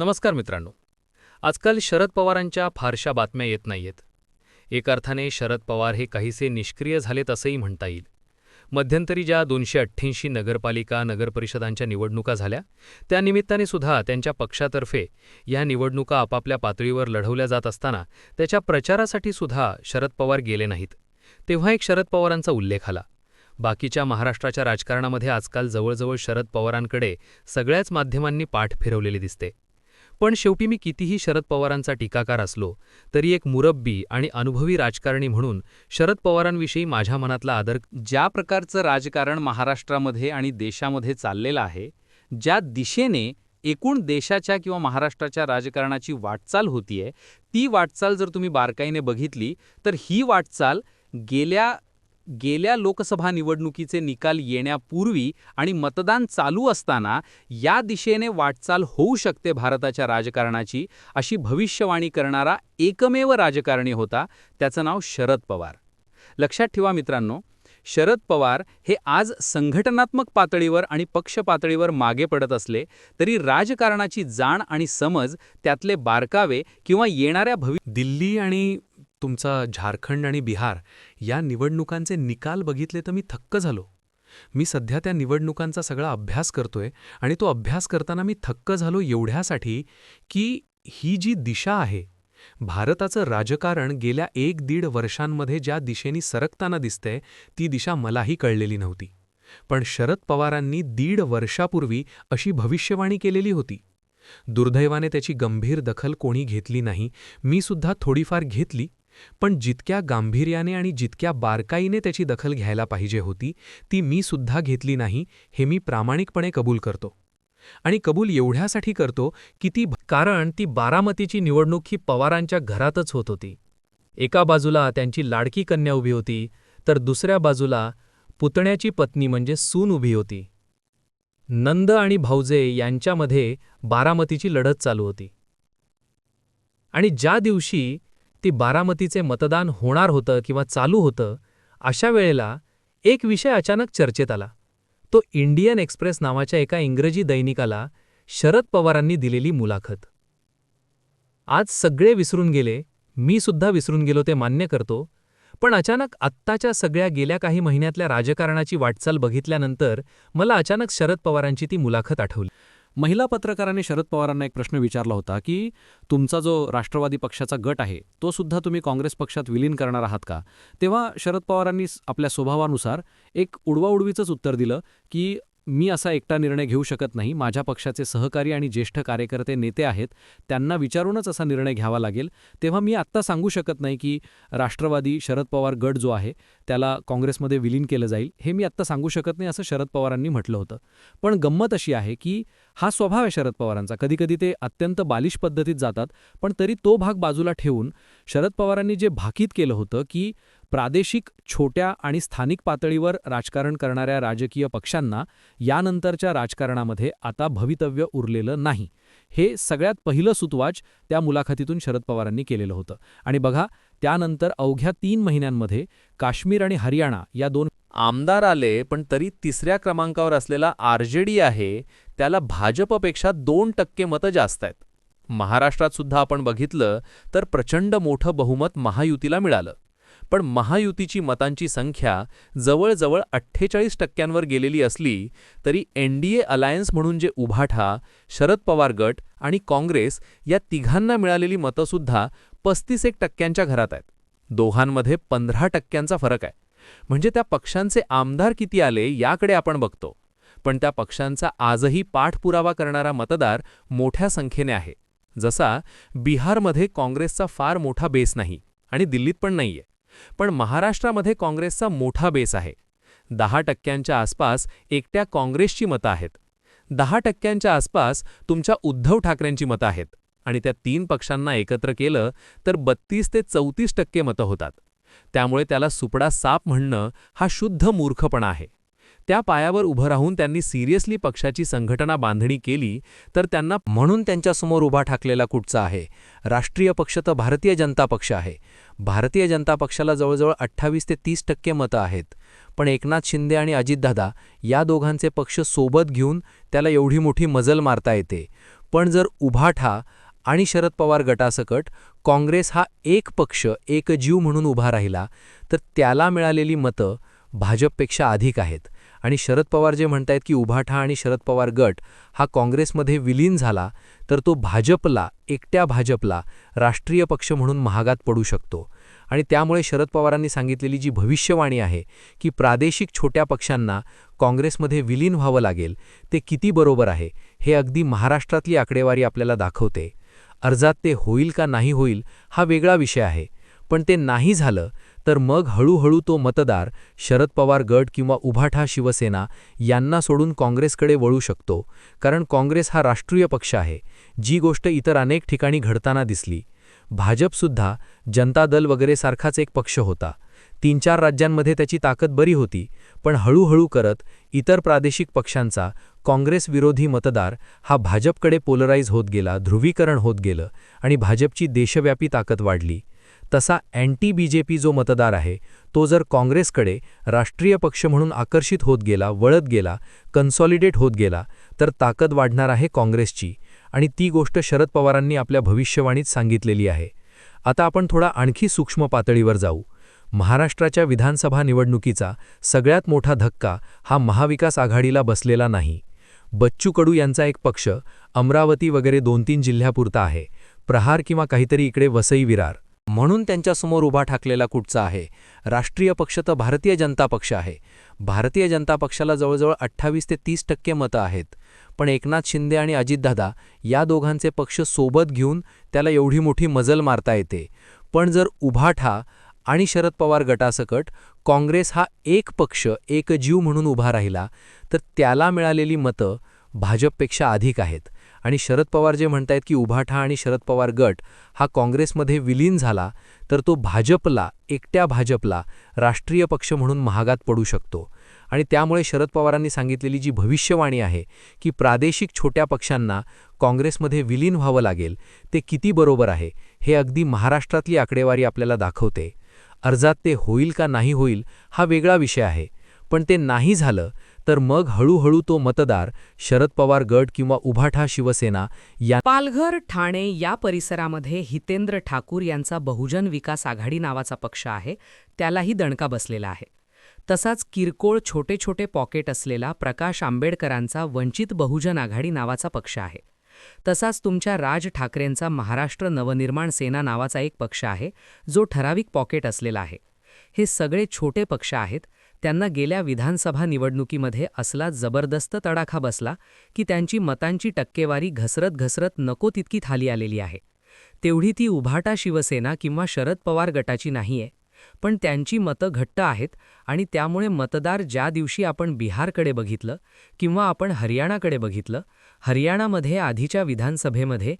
नमस्कार मित्रांनो. आजकाल शरद पवारांच्या फारशा बातम्या येत नाहीयेत. एक अर्थाने शरद पवार हे काहीसे निष्क्रिय झालेत असंही म्हणता येईल. मध्यंतरी ज्या दोनशे अठ्ठ्याऐंशी नगरपालिका नगरपरिषदांच्या निवडणुका झाल्या त्यानिमित्ताने सुद्धा त्यांच्या पक्षातर्फे या निवडणुका आपापल्या पातळीवर लढवल्या जात असताना त्याच्या प्रचारासाठी सुद्धा शरद पवार गेले नाहीत. तेव्हा एक शरद पवारांचा उल्लेख आला. बाकीच्या महाराष्ट्राच्या राजकारणामध्ये आजकाल जवळजवळ शरद पवारांकडे सगळ्याच माध्यमांनी पाठ फिरवलेली दिसते. पण शेवटी मी कितीही शरद पवारांचा टीकाकार असलो तरी एक मुरब्बी आणि अनुभवी राजकारणी म्हणून शरद पवारांविषयी माझ्या मनातला आदर ज्या प्रकारचं राजकारण महाराष्ट्रामध्ये आणि देशामध्ये चाललेलं आहे ज्या दिशेने एकूण देशाच्या किंवा महाराष्ट्राच्या राजकारणाची वाटचाल होतीये ती वाटचाल जर तुम्ही बारकाईने बघितली तर ही वाटचाल गेल्या गेल्या लोकसभा निवडणुकीचे निकाल येण्यापूर्वी आणि मतदान चालू असताना या दिशेने वाटचाल होऊ शकते भारताच्या राजकारणाची अशी भविष्यवाणी करणारा एकमेव राजकारणी होता त्याचं नाव शरद पवार. लक्षात ठेवा मित्रांनो शरद पवार हे आज संघटनात्मक पातळीवर आणि पक्ष पातळीवर मागे पडत असले तरी राजकारणाची जाण आणि समज त्यातले बारकावे किंवा येणाऱ्या भवि दिल्ली आणि तुमचा झारखंड आणि बिहार या निवडणुकांचे निकाल बघितले तर मी थक्क झालो. मी सध्या त्या निवडणुकांचा सगळा अभ्यास करतोय आणि तो अभ्यास करताना मी थक्क झालो एवढ्यासाठी की ही जी दिशा आहे भारताचं राजकारण गेल्या एक दीड वर्षांमध्ये ज्या दिशेने सरकताना दिसतंय ती दिशा मलाही कळलेली नव्हती. पण शरद पवारांनी दीड वर्षापूर्वी अशी भविष्यवाणी केलेली होती. दुर्दैवाने त्याची गंभीर दखल कोणी घेतली नाही मी सुद्धा थोडीफार घेतली पण जितक्या गांभीर्याने आणि जितक्या बारकाईने त्याची दखल घ्यायला पाहिजे होती ती मी सुद्धा घेतली नाही हे मी प्रामाणिकपणे कबूल करतो. आणि कबूल एवढ्यासाठी करतो की ती कारण ती बारामतीची निवडणूक ही पवारांच्या घरातच होत होती. एका बाजूला त्यांची लाडकी कन्या उभी होती तर दुसऱ्या बाजूला पुतण्याची पत्नी म्हणजे सून उभी होती. नंद आणि भाऊजे यांच्यामध्ये बारामतीची लढत चालू होती. आणि ज्या दिवशी ती बारामतीचे मतदान होणार होतं किंवा चालू होतं अशा वेळेला एक विषय अचानक चर्चेत आला. तो इंडियन एक्सप्रेस नावाच्या एका इंग्रजी दैनिकाला शरद पवारांनी दिलेली मुलाखत. आज सगळे विसरून गेले मी सुद्धा विसरून गेलो ते मान्य करतो पण अचानक आत्ताच्या सगळ्या गेल्या काही महिन्यातल्या राजकारणाची वाटचाल बघितल्यानंतर मला अचानक शरद पवारांची ती मुलाखत आठवली. महिला पत्रकाराने शरद पवारांना एक प्रश्न विचारला होता की तुमचा जो राष्ट्रवादी पक्षाचा गट आहे तो सुद्धा तुम्ही काँग्रेस पक्षात विलीन करणार आहात का? तेव्हा शरद पवारांनी आपल्या स्वभावानुसार एक उडवाउडवीचंच उत्तर दिलं की मी असा एकटा निर्णय घेऊ शकत नाही. माझ्या पक्षाचे सहकारी आणि ज्येष्ठ कार्यकर्ते नेते आहेत. त्यांना विचारूनच असा निर्णय घ्यावा लागेल. तेव्हा मी आत्ता सांगू शकत नाही की राष्ट्रवादी शरद पवार गट जो आहे त्याला काँग्रेसमध्ये विलीन केलं जाईल. हे मी आत्ता सांगू शकत नाही असं शरद पवारांनी म्हटलं होतं. पण गंमत अशी आहे की हा स्वभाव आहे शरद पवारांचा. कधीकधी ते अत्यंत बालिश पद्धतीत जातात पण तरी तो भाग बाजूला ठेवून शरद पवारांनी जे भाकीत केलं होतं की प्रादेशिक छोट्या आणि स्थानिक पातळीवर राजकारण करणाऱ्या राजकीय पक्षांना यानंतरच्या राजकारणामध्ये आता भवितव्य उरलेलं नाही. हे सगळ्यात पहिलं सुतवाच त्या मुलाखतीतून शरद पवारांनी केलेलं होतं. आणि बघा त्यानंतर अवघ्या तीन महिन्यांमध्ये काश्मीर आणि हरियाणा या दोन आमदार आले पण तरी तिसऱ्या क्रमांकावर असलेला आरजेडी आहे त्याला भाजपपेक्षा दोन टक्के मतं जास्त आहेत. महाराष्ट्रात सुद्धा आपण बघितलं तर प्रचंड मोठं बहुमत महायुतीला मिळालं. पण महायुतीची मतांची संख्या जवळजवळ अठ्ठेचाळीस टक्क्यांवर गेलेली असली तरी एनडीए अलायन्स म्हणून जे उभाठा शरद पवार गट आणि काँग्रेस या तिघांना मिळालेली मतंसुद्धा पस्तीस एक टक्क्यांच्या घरात आहेत. दोघांमध्ये पंधरा टक्क्यांचा फरक आहे. म्हणजे त्या पक्षांचे आमदार किती आले याकडे आपण बघतो. पण त्या पक्षांचा आजही पाठपुरावा करणारा मतदार मोठ्या संख्येने आहे. जसा बिहारमध्ये काँग्रेसचा फार मोठा बेस नाही आणि दिल्लीत पण नाहीये. पण महाराष्ट्रामध्ये काँग्रेसचा मोठा बेस आहे. दहा टक्क्यांच्या आसपास एकट्या काँग्रेसची मतं आहेत. दहा टक्क्यांच्या आसपास तुमच्या उद्धव ठाकरेंची मतं आहेत आणि त्या तीन पक्षांना एकत्र केलं तर बत्तीस ते चौतीस टक्के मतं होतात. त्यामुळे त्याला सुपडा साप म्हणणं हा शुद्ध मूर्खपणा आहे. त्या पायावर उभं राहून त्यांनी सिरियसली पक्षाची संघटना बांधणी केली तर त्यांना म्हणून त्यांच्यासमोर उभा ठाकलेला कुठचा आहे. राष्ट्रीय पक्ष तर भारतीय जनता पक्ष आहे. भारतीय जनता पक्षाला जवळजवळ अठ्ठावीस ते तीस टक्के मतं आहेत. पण एकनाथ शिंदे आणि अजितदादा या दोघांचे पक्ष सोबत घेऊन त्याला एवढी मोठी मजल मारता येते. पण जर उभाठा आणि शरद पवार गटासकट काँग्रेस हा एक पक्ष एकजीव म्हणून उभा राहिला तर त्याला मिळालेली मतं भाजपपेक्षा अधिक आहेत. आणि शरद पवार जे म्हणतायत की उभाठा आणि शरद पवार गट हा काँग्रेसमध्ये विलीन झाला तर तो भाजपला एकट्या भाजपला राष्ट्रीय पक्ष म्हणून महागात पडू शकतो. आणि त्यामुळे शरद पवारांनी सांगितलेली जी भविष्यवाणी आहे की प्रादेशिक छोट्या पक्षांना काँग्रेसमध्ये विलीन व्हावं लागेल ते किती बरोबर आहे हे अगदी महाराष्ट्रातली आकडेवारी आपल्याला दाखवते. अर्जात ते होईल का नाही होईल हा वेगळा विषय आहे. पण ते नाही झालं तर मग हळूहळू तो मतदार शरद पवार गट किंवा उभाठा शिवसेना यांना सोडून काँग्रेसकडे वळू शकतो कारण काँग्रेस हा राष्ट्रीय पक्ष आहे जी गोष्ट इतर अनेक ठिकाणी घडताना दिसली. भाजपसुद्धा जनता दल वगैरे सारखाच एक पक्ष होता. तीन चार राज्यांमध्ये त्याची ताकद बरी होती पण हळूहळू करत इतर प्रादेशिक पक्षांचा काँग्रेस विरोधी मतदार हा भाजपकडे पोलराईज होत गेला ध्रुवीकरण होत गेलं आणि भाजपची देशव्यापी ताकद वाढली. तसा अँटी बीजेपी जो मतदार आहे तो जर काँग्रेसकडे राष्ट्रीय पक्ष म्हणून आकर्षित होत गेला वळत गेला कन्सॉलिडेट होत गेला तर ताकद वाढणार आहे काँग्रेसची. आणि ती गोष्ट शरद पवारांनी आपल्या भविष्यवाणीत सांगितलेली आहे. आता आपण थोडा आणखी सूक्ष्म पातळीवर जाऊ. महाराष्ट्राच्या विधानसभा निवडणुकीचा सगळ्यात मोठा धक्का हा महाविकास आघाडीला बसलेला नाही. बच्चू कडू यांचा एक पक्ष अमरावती वगैरे दोन तीन जिल्ह्यापुरता आहे. प्रहार किंवा काहीतरी इकडे वसई विरार. म्हणून त्यांच्यासमोर उभा ठाकलेला कुठचा आहे? राष्ट्रीय पक्ष तर भारतीय जनता पक्ष आहे. भारतीय जनता पक्षाला जवळजवळ अठ्ठावीस ते तीस टक्के मतं आहेत. पण एकनाथ शिंदे आणि अजितदादा या दोघांचे पक्ष सोबत घेऊन त्याला एवढी मोठी मजल मारता येते. पण जर उभाठा आणि शरद पवार गटासकट काँग्रेस हा एक पक्ष एकजीव म्हणून उभा राहिला तर त्याला मिळालेली मतं भाजपपेक्षा अधिक आहेत. आणि शरद पवार जे म्हणतायत की उभाठा आणि शरद पवार गट हा काँग्रेसमध्ये विलीन झाला तर तो भाजपला एकट्या भाजपला राष्ट्रीय पक्ष म्हणून महागात पडू शकतो. आणि त्यामुळे शरद पवारांनी सांगितलेली जी भविष्यवाणी आहे की प्रादेशिक छोट्या पक्षांना काँग्रेसमध्ये विलीन व्हावं लागेल ते किती बरोबर आहे हे अगदी महाराष्ट्रातली आकडेवारी आपल्याला दाखवते. अर्जात ते होईल का नाही होईल हा वेगळा विषय आहे. पण ते नाही झालं तर मग हळूहळू तो मतदार शरद पवार गट किंवा उभाठा शिवसेना या पालघर ठाणे या परिसरामध्ये हितेंद्र ठाकूर यांचा बहुजन विकास आघाडी नावाचा पक्ष आहे त्यालाही दणका बसलेला आहे. तसाच किरकोळ छोटे छोटे पॉकेट असलेला प्रकाश आंबेडकरांचा वंचित बहुजन आघाडी नावाचा पक्ष आहे. तसाच तुमच्या राज ठाकरेंचा महाराष्ट्र नवनिर्माण सेना नावाचा एक पक्ष आहे जो ठराविक पॉकेट असलेला आहे. हे सगळे छोटे पक्ष आहेत त्यांना गेल्या विधानसभा निवडणुकीमध्ये असला जबरदस्त तडाखा बसला की त्यांची मतांची टक्केवारी घसरत घसरत नको तितकी थाली आलेली आहे. तेवढी ती उभाटा शिवसेना किंवा शरद पवार गटाची नाहीये. पण त्यांची मतं घट्ट आहेत आणि त्यामुळे मतदार ज्या दिवशी आपण बिहारकडे बघितलं किंवा आपण हरियाणाकडे बघितलं हरियाणामध्ये आधीच्या विधानसभेमध्ये